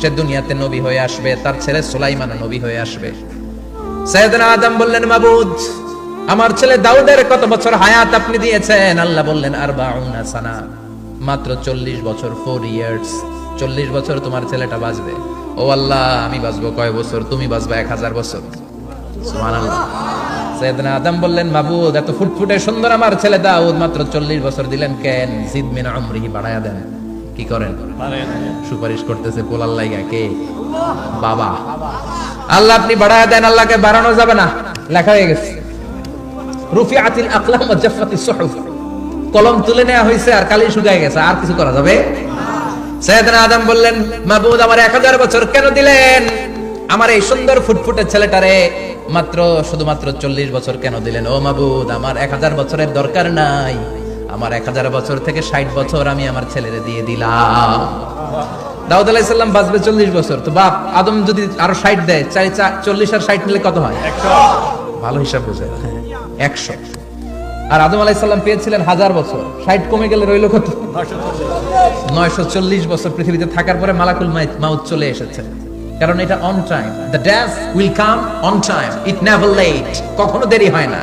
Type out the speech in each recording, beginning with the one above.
সে দুনিয়াতে নবী হয়ে আসবে, তার ছেলে সুলাইমান নবী হয়ে আসবে। সৈয়দনা আদম বললেন, মাবুদ, আমার ছেলে দাউদের কত বছর হায়াত আপনি দিয়েছেন? আল্লাহ বললেন আর সানা, মাত্র চল্লিশ বছর ফোর ইয়ার্স চল্লিশ বছর তোমার ছেলেটা বাঁচবে। ও আল্লাহ, আমি বাঁচবো কয় বছর? তুমি বাঁচবে এক হাজার বছর। সৈয়দনা আদম বললেন, মাবুদ, এত ফুটফুটে সুন্দর আমার ছেলে দাউদ, মাত্র চল্লিশ বছর দিলেন কেন? জিদ মিন আমরিহি বাড়ায়া দেন। কি করেন? সুপারিশ করতেছে, পোলার লাইগা কে? বাবা। আল্লাহ আপনি বাড়ায়া দেন, আল্লাহকে বাড়ানো যাবে না। লেখা হয়ে গেছে। আকলাম কলম তুলে নেওয়া হয়েছে আর কালি শুকায় গেছে, আর কিছু করা যাবে? সৈয়দনা আদম বললেন, মাবুদ, আমার এক হাজার বছর কেন দিলেন? আমার এই সুন্দর ফুটফুটে ছেলেটারে মাত্র, শুধুমাত্র চল্লিশ বছর কেন দিলেন? ও মাবুদ, আমার এক হাজার বছরের দরকার নাই। আমার এক হাজার বছর থেকে ষাট বছর আমি আমার ছেলেরে দিয়ে দিলাম। দাউদ আলাইসাল্লাম বাঁচবে চল্লিশ বছর। তো বাপ আদম যদি আরও ষাট দেয় চাই চল্লিশ আর ষাট নিলে কত হয়? ভালো হিসাব বোঝে। একশো। আর আদম আলাইসাল্লাম পেয়েছিলেন হাজার বছর। ষাট কমে গেলে রইল কত? নয়শো চল্লিশ বছর পৃথিবীতে থাকার পরে মালাকুল মাউত চলে এসেছে। কারণ এটা on time the death will come on time it never late কখনো দেরি হয় না।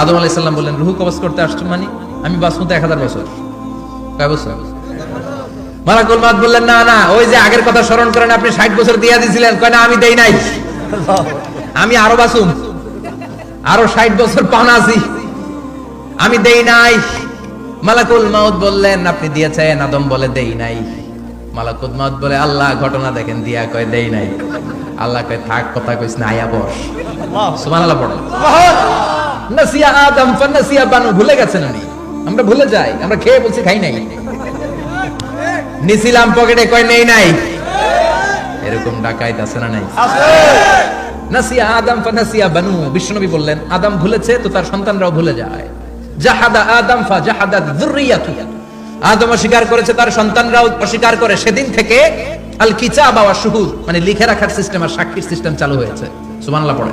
আদম আলাইহিস সালাম বললেন, রুহ কবজ করতে আসছো মানে? আমি বাঁচবো তো এক হাজার বছর। কয় বছর? বললেন, না না, ওই যে আগের কথা স্মরণ করেন, আপনি ষাট বছর দিয়া দিয়েছিলেন কয়, না, আমি দেই নাই। আমি আরও আরও ষাট বছর পান আছি। আমি দেই নাই। মালাকুল মাউত বললেন, আপনি দিয়েছেন, আদম বলে দেই নাই। মালাকুল মাউত বলে, আল্লাহ ঘটনা দেখেন, দিয়া কয়, দেই নাই। আল্লাহ কয়, থাক, কথা কইস না, আয়া বস। সুবহানাল্লাহ পড়ো। নাসিয়া আদম ফানাসিয়া বানু, ভুলে গেছেন উনি? আমরা ভুলে যাই, আমরা খেয়ে বলছি, খাই নাই। নিছিলাম পকেটে কয়, নেই নাই। এরকম ডাকাইত আছে না নাই? নাসিয়া আদম ফানাসিয়া বানু, বিশ্বনবী বললেন, আদম ভুলেছে তো তার সন্তানরাও ভুলে যায়। জাহাদা আদম ফা জাহাদা যুররিয়াতু। আদম অস্বীকার করেছে, তার সন্তানরাও অস্বীকার করে। সেদিন থেকে আল কিতাব ওয়া শুহুদ মানে লিখে রাখার সিস্টেম আর সাক্ষীর সিস্টেম চালু হয়েছে। সুবহানাল্লাহ পড়ে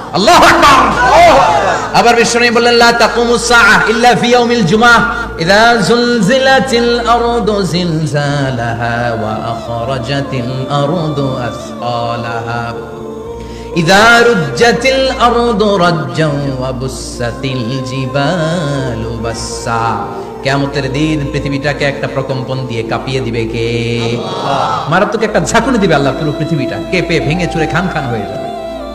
আল্লাহ আবার বিষ্ণু বললেন লা তাকুমুস সাআহ ইল্লা ফি ইয়াউমিল জুমআহ ইযা জুলজিলাতিল আরদু জিলজালাহা ওয়া আখরাজাতিল আরদু আসqalaha ইযা রুজ্জাতিল আরদু রাজ্জান ওয়া বুসাতিল জিবালু বাসসা। কিয়ামতের দিন পৃথিবীটাকে একটা প্রকম্পন দিয়ে কাঁপিয়ে দিবে কে? মারাত্মক একটা ঝাঁকুনি দিবে আল্লাহ পুরো পৃথিবীটা। কেঁপে ভেঙে চুরে খান খান হয়ে যাবে।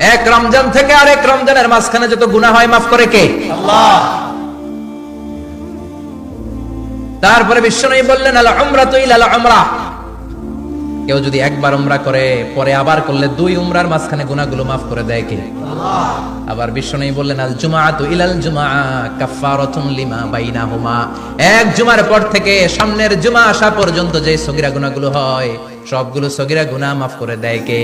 এক রমজান থেকে আরেক রমজানের মাঝখানে যত গুনা হয় মাফ করে কে? তারপরে বিশ্ব বিশ্বনবী বললেন আল তো ইল আল উমরা কেউ যদি একবার উমরা করে পরে আবার করলে দুই উমরার মাঝখানে গুনাহগুলো মাফ করে দেয় কে? আবার বিশ্ব বিশ্বনবী বললেন আল জুমাআতু ইলাল জুমআ কাফফারাতুন লিমা বাইনাহুমা। এক জুমার পর থেকে সামনের জুমা আসা পর্যন্ত যে সগিরা গুনাহগুলো হয় সবগুলো সগিরা গুনাহ মাফ করে দেয় কে?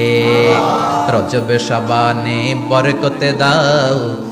রজবে শাবানে বরকতে দাও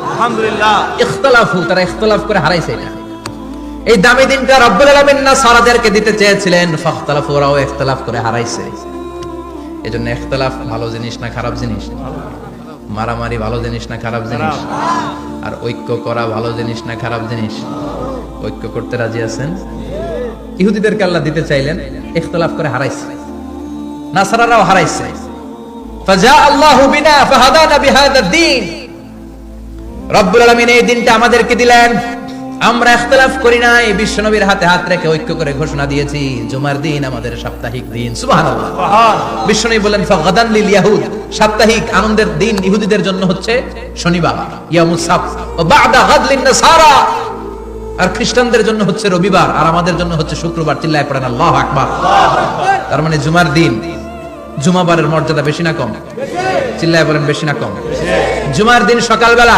আলহামদুলিল্লাহ। ইখতলাফু তারা ইখতলাফ করে হারাইছে এটা। এই দামি দিনটা রব্বুল আলামিন না সারাদেরকে দিতে চেয়েছিলেন ফাখতালাফু ওরাও ইখতলাফ করে হারাইছে। এজন্য ইখতলাফ ভালো জিনিস না খারাপ জিনিস? মারামারি ভালো জিনিস না খারাপ জিনিস? আর ঐক্য করা ভালো জিনিস না খারাপ জিনিস? ঐক্য করতে রাজি আছেন? ইহুদিদেরকে আল্লাহ দিতে চাইলেন ইখতলাফ করে হারাইছে। নাসারারাও হারাইছে। ফাজা আল্লাহু বিনা ফাহাদানা বিহাদা দ্বীন। রব্বুল আলামিন এই দিনটা আমাদেরকে দিলেন। আমরা ইখতিলাফ করি নাই, বিশ্বনবীর হাতে হাত রেখে ঐক্য করে ঘোষণা দিয়েছি, জুমার দিন আমাদের সাপ্তাহিক দিন। বিশ্বনবী বলেন ফাগাদান লিল ইয়াহুদ। সাপ্তাহিক আনন্দের দিন ইহুদিদের জন্য হচ্ছে শনিবার ইয়ামুস সাbt ও বাদা গাদ লিন নাসারা। আর খ্রিস্টানদের জন্য হচ্ছে রবিবার, আর আমাদের জন্য হচ্ছে শুক্রবার। চিল্লায় পড়েন, আল্লাহু আকবার। তার মানে জুমার দিন, জুমাবারের মর্যাদা বেশি না কম? চিল্লায় বলেন, বেশি না কম? জুমার দিন সকালবেলা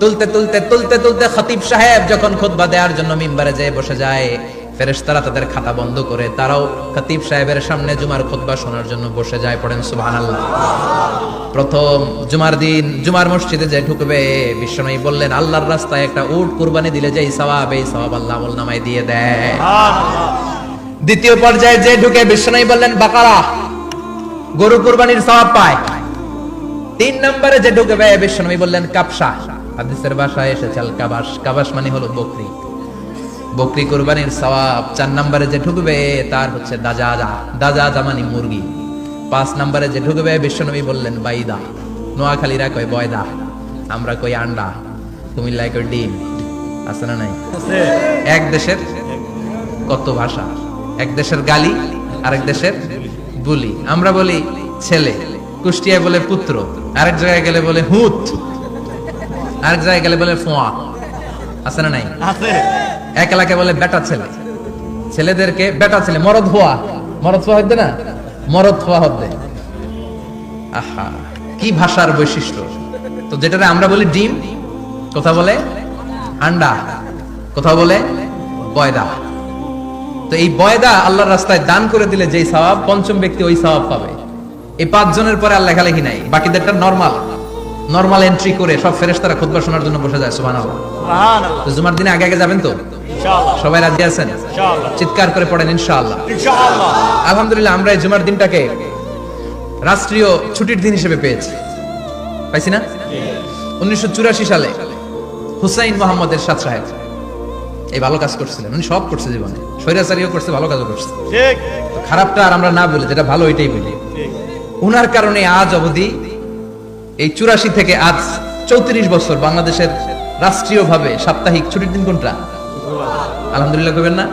তুলতে তুলতে তুলতে তুলতে খতিব সাহেব যখন খুতবা দেওয়ার জন্য মিম্বারে যেয়ে বসে যায় ফেরেশতারা তাদের খাতা বন্ধ করে তারাও খতিব সাহেবের সামনে জুমার খুতবা শোনার জন্য বসে যায় পড়েন সুবহানাল্লাহ। প্রথম জুমার দিন জুমার মসজিদে যে ঢুকবে বিশ্বনবী বললেন আল্লাহর রাস্তায় একটা উট কুরবানি দিলে যেই সওয়াব এই সওয়াব আল্লাহ আমল নামায় দিয়ে দেয়। দ্বিতীয় পর্যায়ে যে ঢুকে বিশ্বনবী বললেন বাকারা গরু কুরবানির সওয়াব পায়। তিন নম্বরে যে ঢুকবে বিশ্বনবী বললেন কাপসা। হাদিসের ভাষায় এসেছে, আল কাবাস কাবাস মানে হলো বকরি। বকরি কুরবানির সওয়াব চার নম্বরে যে ঢুকবে, তার হচ্ছে দাজাজা। দাজাজা মানে মুরগি। পাঁচ নম্বরে যে ঢুকবে, বিশ্বনবী বললেন, বাইদা। নোয়াখালীরা কয়, বয়দা। আমরা কই, আন্ডা। কুমিল্লায় কই ডিম। আছে না নাই? এক দেশের কত ভাষা? এক দেশের গালি, আরেক দেশের বুলি। আমরা বলি ছেলে। কুষ্টিয়ায় বলে পুত্র। আরেক জায়গায় গেলে বলে হুত। আরেক জায়গায় গেলে বলে ফোয়া। আছে না নাই? আছে। এক এলাকায় বলে বেটা ছেলে। ছেলেদেরকে বেটা ছেলে মরদ হওয়া। মরদ হওয়া হচ্ছে না? মরদ হওয়া হবে আহা কি ভাষার বৈশিষ্ট্য। তো যেটাতে আমরা বলি ডিম কথা বলে আন্ডা কথা বলে বয়দা। তো এই বয়দা আল্লাহর রাস্তায় দান করে দিলে যেই সওয়াব পঞ্চম ব্যক্তি ওই সওয়াব পাবে। এই পাঁচ জনের পরে আর লেখালেখি নাই। বাকিদেরটা নরমাল নরমাল এন্ট্রি করে সব ফেরেশতারা খুতবা শোনার জন্য বসে যায় সুবহানাল্লাহ। জুমার দিনে আগে আগে যাবেন তো? সবাই রাজি আছেন? চিৎকার করে পড়েন ইনশাআল্লাহ। আলহামদুলিল্লাহ আমরা এই জুমার দিনটাকে রাষ্ট্রীয় ছুটির দিন হিসেবে পেয়েছি। পাইছি না? উনিশশো সালে হুসাইন মোহাম্মদ এরশাদ সাহেব এই ভালো কাজ করছিলেন। উনি সব করছে জীবনে। স্বৈরাচারীও করছে ভালো কাজও করছে। খারাপটা আর আমরা না বলি যেটা ভালো এটাই বলি। উনার কারণে আজ অবধি এই চুরাশি থেকে আজ চৌত্রিশ বছর বাংলাদেশের রাষ্ট্রীয়ভাবে সাপ্তাহিক ছুটির দিন কোনটা? আলহামদুলিল্লাহ কবেন না?